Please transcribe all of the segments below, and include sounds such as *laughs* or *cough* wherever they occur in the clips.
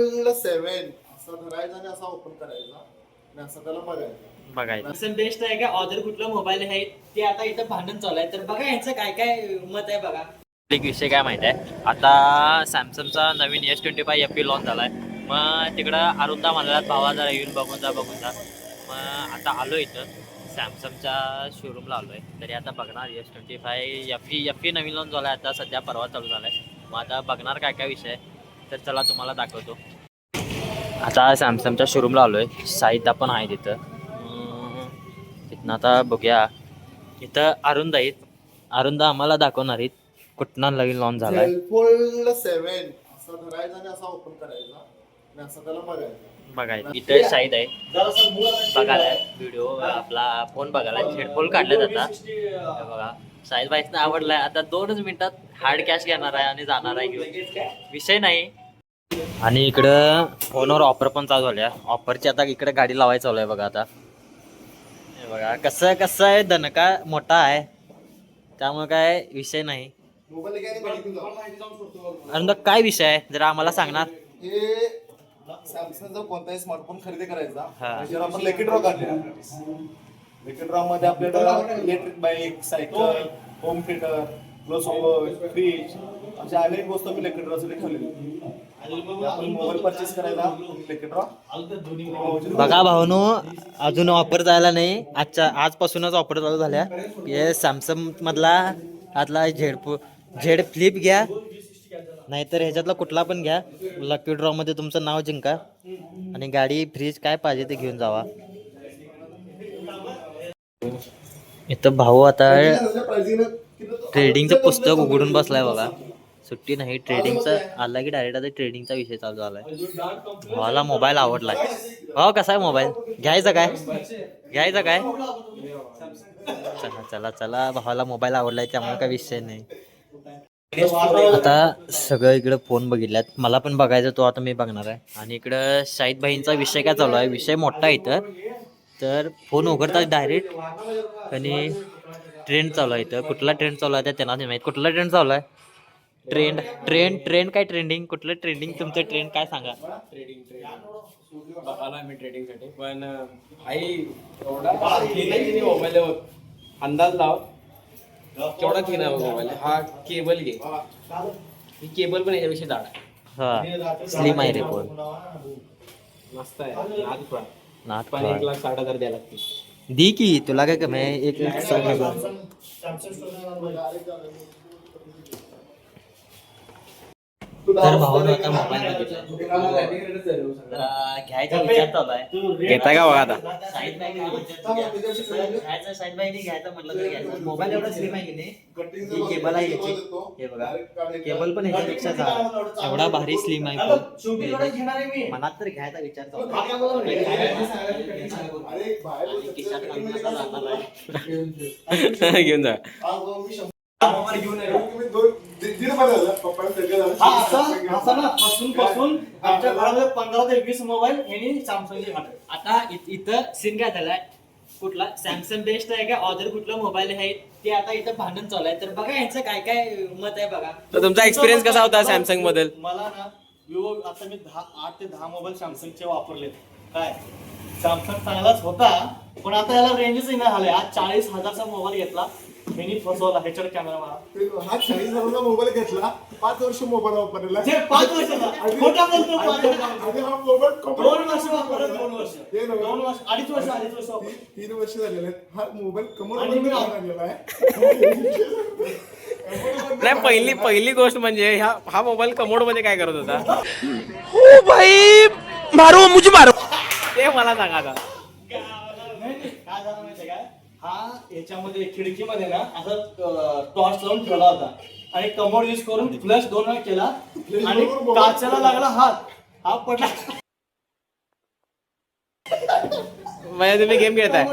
फुल सेवन असा धरायचा आणि असा ओपन करायचा. आणि असं त्याला बघायचं. बघायचं. असं बेस्ट आहे का? ऑदर कुठला मोबाईल आहे? ते आता इथं भांडण चालू आहे. तर बघा यांचं काय काय मत आहे बघा. एक विषय काय माहिती आहे? आता सॅमसंगचा नवीन S twenty five F P launch झालाय. मग तिकडं अरुंदा म्हणालात भावा जरा येऊन बघून जा बघून जा. मग आता आलो इथं. सॅमसंगच्या शोरूमला आलोय. तरी आता बघणार S twenty five F P F P नवीन लॉन्च झालाय. आता सध्या परवा चालू झालाय. मग आता बघणार काय काय विषय तर चला तुम्हाला दाखवतो. आता सॅमसंगच्या शोरूमला आलोय. साहित्य पण आहे तिथं. तिथनं आता बघूया. इथं अरुंदा आहेत. अरुंदा आम्हाला दाखवणार आहेत. कुठनं नवीन लॉन्च बघायचं. बघायचं इथं शाहीद आहे. बघायला व्हिडिओ आपला फोन बघायला हेडफोन काढले जातात हे बघा. शाहीद भाईसनं आवडलाय. आता दोनच मिनिटात हार्ड कॅश घेणार आहे आणि जाणार आहे. विषय नाही. आणि इकडं फोनवर ऑफर पण चालू झाल्या. ऑफरची आता इकडे गाडी लावायची चालू आहे बघा आता. हे बघा कसं कसं आहे? दणका मोठा आहे. त्यामुळे काय विषय नाही. काय विषय आहे? जरा आम्हाला सांगणार. सॅमसंगचा कोणताही स्मार्टफोन खरेदी करायचा. त्याच्यावर आपण लेकी ड्रॉ काढले लेकी ड्रॉ मध्ये आपल्याला electric bike cycle home theatre plus fridge अशा अनेक मी लेकी ड्रॉ साठी ठेवलेली आपण मोबाईल परचेस करायला लेकी ड्रॉ. बघा भावनो अजून ऑफर जायला नाही. आजच्या आजपासूनच ऑफर चालू झाल्या. हे सॅमसंग मधला आतला झेड झेड फ्लिप घ्या. नाहीतर ह्याच्यातला कुठला पण घ्या. लकी ड्रॉ मध्ये तुमचं नाव जिंका. आणि गाडी फ्रीज काय पाहिजे ते घेऊन जावा. इथं भाऊ आता ट्रेडिंगचं पुस्तक उघडून बसलाय बघा. सुट्टी नाही ट्रेडिंगचं आला की डायरेक्ट आता ट्रेडिंगचा विषय चालू झालाय. भावाला मोबाईल आवडलाय. भाऊ कसा आहे मोबाईल घ्यायचा काय? घ्यायचा काय? चला चला चला. भावाला मोबाईल आवडलाय त्यामुळे काय विषय नाही. आता सगळं इकडं फोन बघितल्यात. मला पण बघायचं तो आता मी बघणार आहे. आणि इकडं शाहिद भाईंचा विषय काय चालू आहे? विषय मोठा इथं. तर फोन उघडतात डायरेक्ट आणि ट्रेंड चालू आहे इथं. कुठला ट्रेंड चालू आहे? त्यांना नाही माहीत. कुठला ट्रेंड चालू आहे? ट्रेंड ट्रेंड ट्रेंड काय ट्रेंडिंग? कुठलं ट्रेंडिंग तुमचं ट्रेंड? काय सांगा? Trading trading. बघायला मी ट्रेडिंगसाठी. पण आई एवढा तिने मोबाईल अंदाज लाव. केवढा घेणार मोबाईल हा केबल घे. ही केबल पण याच्यापेक्षा जाड आहे. हा. स्लिम आहे रे फोन मस्त आहे. नाद खुळा. नाथ पण एक लाख साठ हजार द्यायला लागतील. दी की तुला काय कमी आहे? एक लाख साठ हजार. तर भावानं आता मोबाईल बघितला घ्यायचा विचार चालू आहे. घेता का बघा आता? बॅग घ्यायचा बॅग घ्यायचा म्हटलं तर घ्यायचा. मोबाईल एवढा स्लिम आहे की नाही ही केबल आहे याची. हे बघा. केबल पण ह्याच्यापेक्षा जा- एवढा भारी स्लिम आहे फोन मनात तर घ्यायचा विचार चालू आहे. जाणार. *laughs* घेऊन जा. पंधरा ते वीस मोबाईल यांनी सॅमसंगचे घातले. आता इथं सीन काय झालाय? कुठला? सॅमसंग बेस्ट आहे का? ऑदर कुठला मोबाईल आहे? ते आता इथं भांडण चालू आहे. तर बघा यांचं काय काय मत आहे बघा. तर तुमचा experience कसा होता Samsung बद्दल? मला ना विवो आता मी दहा आठ ते दहा मोबाईल सॅमसंगचे वापरलेत. काय? सॅमसंग चांगलाच होता. पण आता याला रेंजच नाही झाले आज चाळीस हजारचा मोबाईल घेतला. मी फसवला ह्याच्यावर कॅमेरा मला हा चाळीस हजाराचा मोबाईल घेतला. पाच वर्ष मोबाईल वापरलेला. जे पाच वर्षाचा. खोटा बोलतो पाच वर्ष. आणि हा मोबाईल कमी दोन वर्ष वापरत दोन वर्ष. ते नव्हे. दोन वर्ष अडीच वर्ष अडीच वर्ष वापरत तीन- तीन वर्ष झालेले आहेत. हा मोबाईल कमर आणि मी- लागलेला आहे. नाही पहिली पहिली गोष्ट म्हणजे ह्या हा मोबाईल कमोडमध्ये काय करत होता? ते मला सांगा आता. काय झालं माहितीये काय हा याच्यामध्ये खिडकीमध्ये ना असं टॉर्च लावून ठेवला होता. आणि कमोड यूज करून फ्लश दोन वेळा केला. आणि काचाला लागला हात. हा पडला. म्हणजे तुम्ही गेम खेळताय.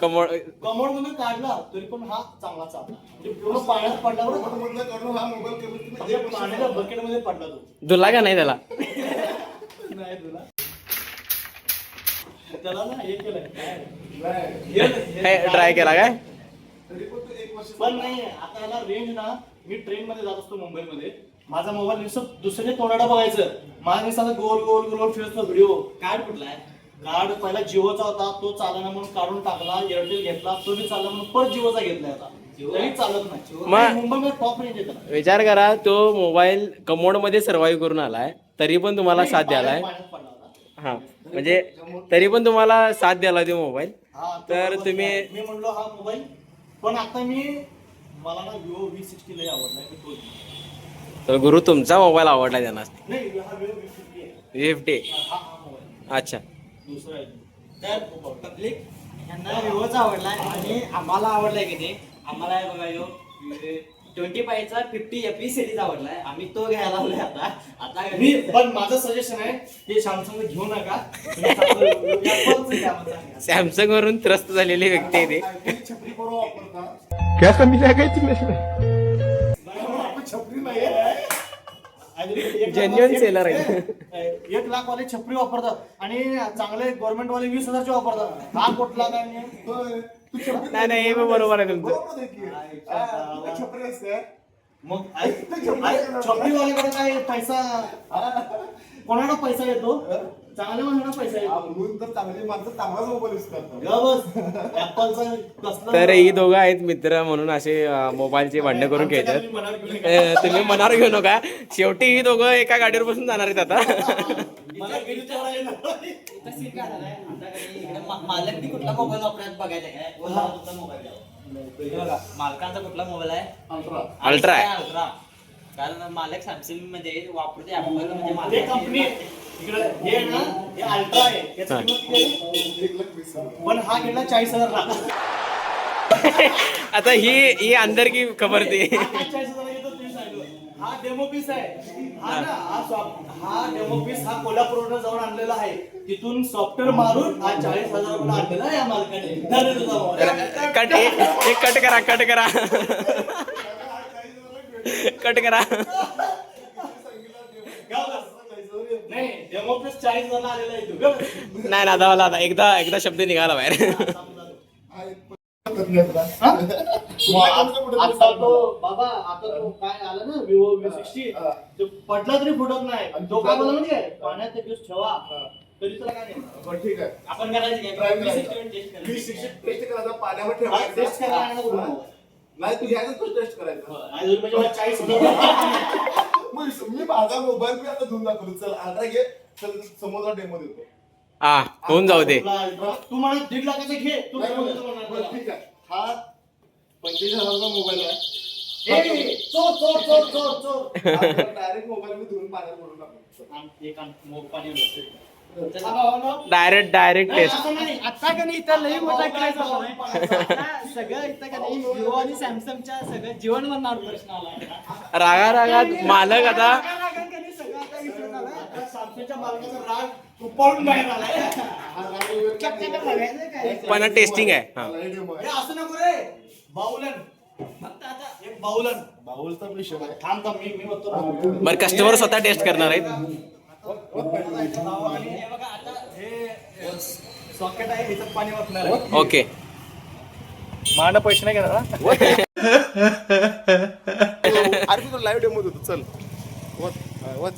कमोड कमोड मधून काढला तरी पण हा चांगला चालला म्हणजे पूर्ण पाण्यात पडला बरं का? म्हटलं करून हा मोबाईल म्हणजे पाण्याच्या पडला तो. धुला का नाही त्याला नाही तुला त्याला ना हे. हे- ट्राय केला काय? तरी पण तो एक वर्ष पण नाही आता याला रेंज ना मी ट्रेन मध्ये जात असतो मुंबईमध्ये. माझा मोबाईल नुसतं दुसऱ्याच्या तोंडाला बघायचं. माझा नुसतं गोल गोल गोल गोल फिरतो व्हिडिओ कार्ड कुठला आहे? कार्ड पहिला जिओचा होता तो चालना म्हणून काढून टाकला एअरटेल घेतला तो बी चालला म्हणून परत जिओचा घेतलाय आता. तरी चालत नाही. मग- आणि मुंबईमध्ये टॉप रेंज येतं विचार करा तो मोबाईल कमोडमध्ये सर्व्हाइव्ह करून आलाय तरी पण तुम्हाला साथ द्यालाय. हा. म्हणजे तरी पण तुम्हाला साथ द्याला तो मोबाईल हा, तो तर तुम्ही-. मी म्हणलो हा मोबाईल पण आता मी मला ना विवो व्ही सिक्स्टी लय मी तो घेईन. तर गुरु तुमचा मोबाईल आवडला त्यांना? नाही हा विवो व्ही फिफ्टी आहे. फिफ्टी हा हा मोबाईल अच्छा. दुसरा आहे. तर पब्लिक यांना विवोचा आवडलाय आणि आम्हाला आवडलाय की नाही आम्हाला बघा यो ट्वेंटी फायचा फिफ्टी एफ सिरीज आवडलाय आम्ही तो घ्यायला लावलाय आता आता मी पण माझं सजेशन आहे ते सॅमसंग घेऊ नका तुम्ही *laughs* घ्या. सॅमसंग वरून त्रस्त झालेली व्यक्ती आहे ते छपरी बरोबर वापरता क्या कमी काय तुम्ही आपण छपरी नाही आहे. आणि एक Genuine लाख- seller आहे. एक- एक लाख वाले छपरी वापरतात आणि चांगले गव्हर्नमेंट वाले वीस हजारचे वापरतात हा कुठला काय नाही होय. नाही नाही हे बरोबर आहे तुमचं. मग छपरी वाल्याकडे काय पैसा? कोणाला पैसा येतो? चांगल्या माणसाला पैसा हा, येतो म्हणून तर ग बस ऍपलचा कसला? ही दोघं आहेत मित्र म्हणून असे अं, मोबाईलचे भांडणं करून खेळतात. घरी मनावर घेऊन अं, तुम्ही मनावर घेऊ नका. शेवटी ही दोघं एका गाडीवर बसून जाणार आहेत आता. *laughs* मा- मालक बी कुठला मोबाईल वापरत बघायचा काय ओला कुठला मोबाईल द्यावा हे बघा मालकांचा कुठला मोबाईल आहे? अल्ट्रा. अल्ट्रा आहे. अल्ट्रा. कारण मालक सॅमसंगमध्ये वापरते ऍपल म्हणजे हे मालक कंपनी इकडे हे ना हे अल्ट्रा आहे. हा. पण हा गेला चाळीस हजार *laughs* आता ही ही अंदर की खबर ती. चाळीस हजार हा डेमो पीस आहे हा ना हा सॉफ्ट हा डेमो पीस हा कोल्हापूरवरून जाऊन आणलेला आहे तिथून सॉफ्टवेअर मारून हा चाळीस हजार रुपये आणलेला आहे या मालकाने धर तुझा मोबाईल. कट हे कट करा कट करा कट करा बस. नाही डेमो पीस चाळीस हजार आलेला आहे तो गा बस. नाही ना आता एकदा एकदा शब्द निघाला बाहेर हा, एक पत्ता घेतला. हा? कुठल्या कंपनीचा कुठे आता तो बाबा आता तो काय आला ना विवो व्ही सिक्स्टी पडला तरी फुटत नाही आणि तो काय बोला म्हणजे पाण्यात ते दिवस ठेवा तरी तुला काय नाही ठीक आहे आपण करायचं काय Try करायचं. टेस्ट करायचा पाण्यावर ठेवायचा टेस्ट करायला नाही तू घ्यायचा तो टेस्ट करायचा आणि चाळीस मग मी माझा मोबाईल मी आता धुवून दाखवतो. चल आता घे. चल समोरचा डेमो देतो. हा होऊन जाऊ दे तू दीड लाखाचा घे तू नाही, बरं? ठीक आहे हा पंचवीस हजाराचा मोबाईल आहे ए, चोर चोर चोर चोर चोर डायरेक्ट मोबाईल मी धुवून पाण्यात टाकतो एक. डायरेक्ट डायरेक्ट नाही, टेस्ट असं नाही. आता का नाही इथं लई मोठा आता सगळं इथं का नाही विवो आणि सॅमसंगच्या सगळं जीवन मरणार प्रश्न आला रागा रागात मालक आता सगळं आता झाला मालकाचा राग बाहेर पण टेस्टिंग आहे हा. हे हे. असं नको रे बाहुलन विषय आहे. थांब थांब मी मी बघतो. बरं कस्टमर स्वतः टेस्ट करणार आहेत आणि हे बघा आता हे सॉकेट आहे ह्याच्यात पाणी वाटणार आहे ओके माझ्याकडे पैसे नाही घेणार हा? अरे तुला लाईव्ह डेमो देतो चल वत हा, वत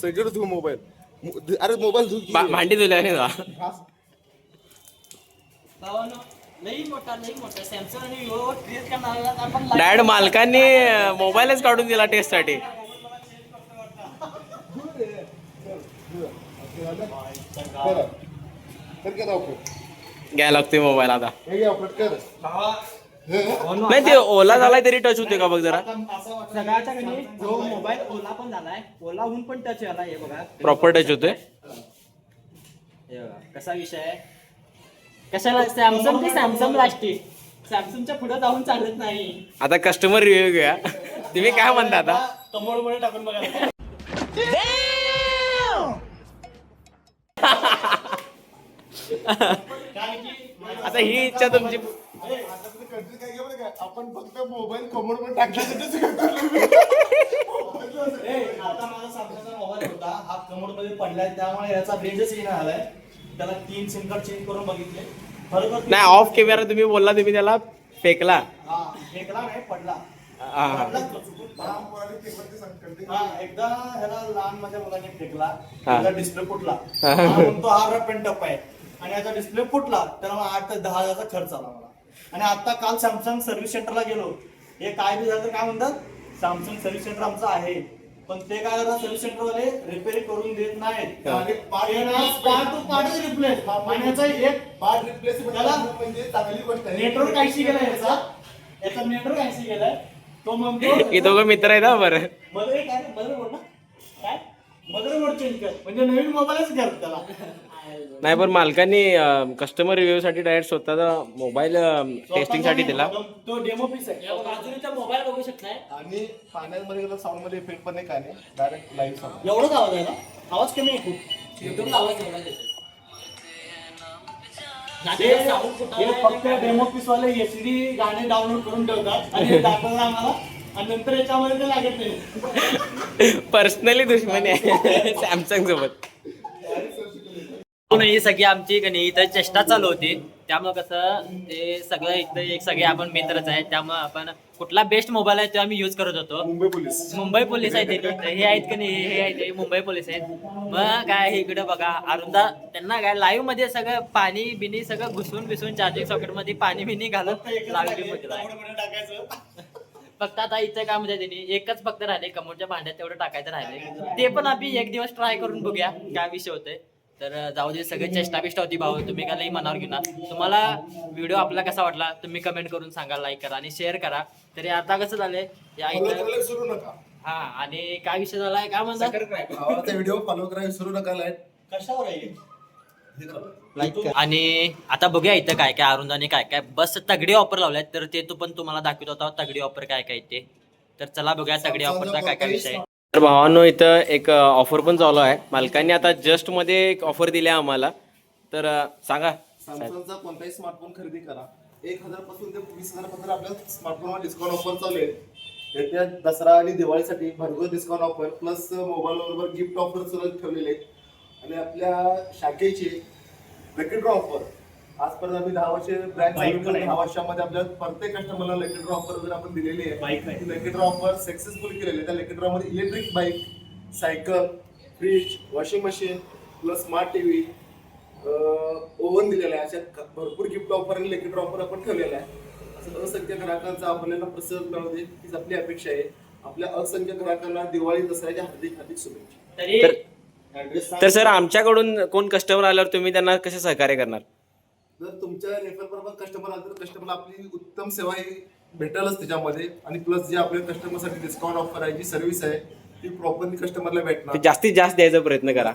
सगळं धुवू मोबाईल अरे मोबाईल धुवू की. भा- भांडी? भावानो, लई मोठा लई मोठा सॅमसंग आणि विवो क्रिएट करणार आपण डायरेक्ट मालकांनी मोबाईलच काढून दिला टेस्टसाठी कर घ्यायला लागतोय मोबाईल आता हे घे नाही ते ओला झालाय तरी टच होते का बघ जरा? सगळ्याच्या कधी जो मोबाईल ओला पण झालाय ओला होऊन पण टच आला हे बघा. प्रॉपर टच होतोय? हे बघा कसा विषय आहे? कशाला सॅमसंग ते सॅमसंग प्लास्टिक सॅमसंगच्या पुढे जाऊन चालत नाही. आता कस्टमर रिव्ह्यू घेऊया. तुम्ही काय म्हणता आता? टाकून बघा. कारण *laughs* की आता ही इच्छा तुमची. कंट्री काय घे बरं का आपण फक्त मोबाईल कमोडमध्ये ए, आता माझा सॅमसंगचा मोबाईल होता हा कमोडमध्ये पडलाय त्यामुळे याचा रेंजच येईना आलाय त्याला तीन सिम कार्ड चेंज करून बघितले खरोखर नाही ऑफ कॅमेरा तुम्ही बोलला तुम्ही त्याला फेकला. हा फेकला नाही पडला. हा, हा. हा, एकदा ह्याला लहान माझ्या मुलाने फेकला. त्याचा डिस्प्ले फुटला. हा म्हणतो हा रप अँड टप आहे. आणि याचा डिस्प्ले फुटला तर मग आठ ते दहा हजारचा खर्च आला. आणि आता काल सॅमसंग सर्व्हिस सेंटरला गेलो. हे काय बी झालं तर काय म्हणतात? सॅमसंग सर्व्हिस सेंटर आमचं आहे. पण ते काय करतात? सर्व्हिस सेंटर वाले रिपेअरिंग करून देत नाहीत. पार्ट- ना पार्ट टू पार्टच रिप्लेस महिन्याचा एक पार्ट रिप्लेसमेंट त्याला म्हणजे चांगली गोष्ट आहे. नेटवर्क आयसी गेलाय याचा. याचा नेटवर्क आयसी गेलाय. तो म्हणतो हे दोघं मित्र आहेत हा बरं. मदर काय मदरबोर्ड ना? काय? मदरबोर्ड चेंज कर. म्हणजे नवीन मोबाईलच घ्या त्याला. नाही पण मालकांनी कस्टमर रिव्ह्यू साठी डायरेक्ट स्वतःचा मोबाईल टेस्टिंगसाठी दिला. तो डेमो पीस आहे. मोबाईल बघू शकताय. आणि पाण्यामध्ये गेलं साऊंडमध्ये इफेक्ट पण नाही काय नाही. डायरेक्ट लाईव्ह साऊंड एवढाच आवाज आहे ना आवाज कमी आहे खूप. युट्यूबला आवाज एवढा येतो. फक्त डेमो पीस वाले एचडी गाणे डाउनलोड करून ठेवतात आणि *laughs* दाखवतात आम्हाला. आणि नंतर याच्यामध्ये ते लागत नाही. पर्सनली दुश्मनी आहे. *laughs* सॅमसंग सोबत. ही सगळी आमची का नाही इथं चेष्टा चालू होती. त्यामुळे कसं ते सगळं इथं एक सगळे आपण मित्रच आहे त्यामुळे आपण कुठला बेस्ट मोबाईल आहे तो आम्ही यूज करत होतो. मुंबई पोलीस. मुंबई पोलीस आहेत इथे. हे आहेत का नाही हे आहेत हे मुंबई पोलीस आहेत. मग काय इकडे बघा अरुंदा त्यांना काय लाईव्हमध्ये सगळं पाणी बिनी सगळं घुसून बिसून चार्जिंग सॉकेटमध्ये पाणी बिनी घालत लाईव्हमध्ये फक्त आता इथं काय म्हणजे त्यांनी एकच फक्त राहिले कमोडच्या भांड्यात तेवढं टाकायचं राहिले. ते पण आम्ही एक दिवस ट्राय करून बघूया काय विषय होते तर जाऊ दे सगळे चेष्टा बिष्टा होती भाऊ तुम्ही काय लई मनावर घेऊन तुम्हाला व्हिडिओ आपला कसा वाटला तुम्ही कमेंट करून सांगा लाईक करा आणि शेअर करा. तरी आता कसं झालंय या नका. हा आणि काय विषय झालाय काय म्हणतात व्हिडिओ फॉलो करायला विसरू नका लाइट कशावर आहे? हे करा. लाईक आणि आता बघूया इथं काय काय अरुंदाने काय काय. बस तगडी ऑफर लावल्यात तर ते तो पण तुम्हाला दाखवत होता तगडी ऑफर काय काय ते. तर चला बघूया तगडी ऑफरचा काय काय विषय आहे. तर भावांनो इथं एक ऑफर पण चालू आहे. मालकांनी आता जस्टमध्ये एक ऑफर दिली आहे आम्हाला. तर सांगा. सॅमसंगचा कोणताही स्मार्टफोन खरेदी करा. एक हजारपासून ते वीस हजार पर्यंत आपल्या स्मार्टफोनवर डिस्काउंट ऑफर चालू आहे. येत्या दसरा आणि दिवाळीसाठी भरघोस डिस्काउंट ऑफर प्लस मोबाईल बरोबर गिफ्ट ऑफर सुद्धा ठेवलेले आहेत. आणि आपल्या शाखेची ऑफर आजपर्यंत आम्ही दहा वर्ष ब्रँड पण आहे. दहा वर्षामध्ये आपल्या प्रत्येक कस्टमरला लकी ड्रॉ ऑफर वगैरे आपण दिलेली आहे. लकी ड्रॉ ऑफर सक्सेसफुल केलेली आहे. त्या लकी ड्रॉ मध्ये electric bike cycle fridge washing machine plus smart TV oven दिलेला आहे. अशा क- भरपूर गिफ्ट ऑफर आणि लकी ड्रॉ ऑफर आपण ठेवलेला आहे असं असंख्य ग्राहकांचा आपल्याला प्रसन्न मिळू दे हीच आपली अपेक्षा आहे. आपल्या असंख्य ग्राहकांना दिवाळी दसऱ्याच्या हार्दिक हार्दिक शुभेच्छा. तर सर आमच्याकडून कोण कस्टमर आल्यावर तुम्ही त्यांना कसे सहकार्य करणार? जर तुमच्या रेफर बरोबर कस्टमर आला तर कस्टमरला आपली उत्तम सेवा ही भेटेलच त्याच्यामध्ये. आणि प्लस जे आपल्या कस्टमरसाठी डिस्काउंट ऑफर आहे जी सर्व्हिस आहे ती प्रॉपरली कस्टमरला ते भेटणार. जास्तीत जास्त द्यायचा प्रयत्न करा.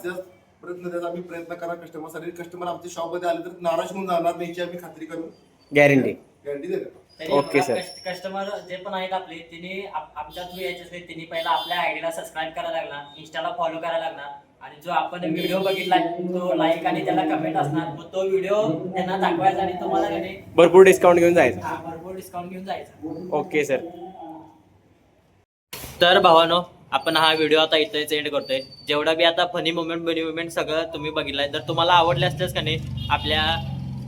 प्रयत्न त्याचा आम्ही प्रयत्न करा कस्टमरसाठी कस्टमर आमच्या शॉपमध्ये आले तर नाराज होऊन जाणार नाही याची आम्ही खात्री करून गॅरंटी गॅरंटी देतो. Okay, sir. कस्टमर जे पण आहेत आपले त्यांनी आमच्या थ्रू यायचे असले त्यांनी पहिला आपल्या आयडीला सबस्क्राईब करायला लागणार इंस्टाला फॉलो करायला लागणार आणि जो आपण व्हिडिओ बघितलाय तो लाईक आणि त्याला कमेंट असणार. मग तो व्हिडिओ त्यांना दाखवायचा आणि तुम्हाला त्याने भरपूर डिस्काउंट घेऊन जायचं. हा, भरपूर डिस्काउंट घेऊन जायचा. ओके सर तर भावानो आपण हा व्हिडिओ आता इथेच एंड करतोय. जेवढा बी आता फनी मुवमेंट बनी मुवमेंट सगळं तुम्ही बघितलंय. तर तुम्हाला आवडले असतेच का नाही आपल्या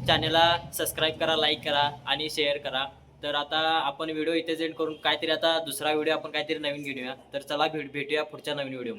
चॅनलला सबस्क्राईब करा लाईक करा आणि शेअर करा. तर आता आपण व्हिडिओ इथेच एंड करून काहीतरी आता दुसरा व्हिडिओ आपण काहीतरी नवीन घेऊया तर चला भेट भेटूया पुढच्या नवीन व्हिडिओ